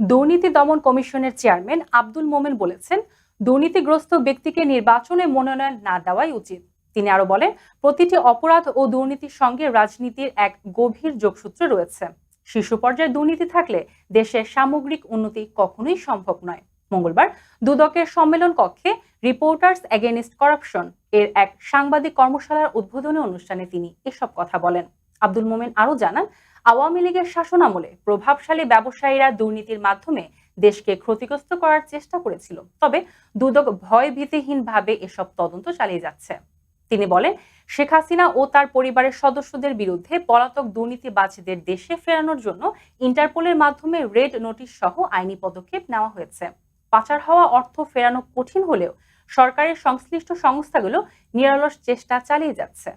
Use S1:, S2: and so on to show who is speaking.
S1: দুর্নীতি দমন কমিশনের চেয়ারম্যান আব্দুল মোমেন বলেছেন, দুর্নীতিগ্রস্ত ব্যক্তিকে নির্বাচনে মনোনয়ন না দেওয়াই উচিত। তিনি আরও বলেন, প্রতিটি অপরাধ ও দুর্নীতির সঙ্গে রাজনীতির এক গভীর যোগসূত্র রয়েছে। শীর্ষ পর্যায়ে দুর্নীতি থাকলে দেশের সামগ্রিক উন্নতি কখনোই সম্ভব নয়। মঙ্গলবার দুদকের সম্মেলন কক্ষে রিপোর্টার্স এগেনস্ট করাপশন এর এক সাংবাদিক কর্মশালার উদ্বোধনী অনুষ্ঠানে তিনি এসব কথা বলেন। আব্দুল মোমেন আরও জানান আওয়ামী লীগের শাসনামলে প্রভাবশালী ব্যবসায়ীরা দুর্নীতির মাধ্যমে দেশকে ক্ষতিগ্রস্ত করার চেষ্টা করেছিল। তবে দুদক ভয় ভীতিহীনভাবে এসব তদন্ত চালিয়ে যাচ্ছে। তিনি বলেন, শেখ হাসিনা ও তার পরিবারের সদস্যদের বিরুদ্ধে পলাতক দুর্নীতিবাজদের দেশে ফেরানোর জন্য ইন্টারপোলের মাধ্যমে রেড নোটিশ সহ আইনি পদক্ষেপ নেওয়া হয়েছে। পাচার হওয়া অর্থ ফেরানো কঠিন হলেও সরকারের সংশ্লিষ্ট সংস্থাগুলো নিরলস চেষ্টা চালিয়ে যাচ্ছে।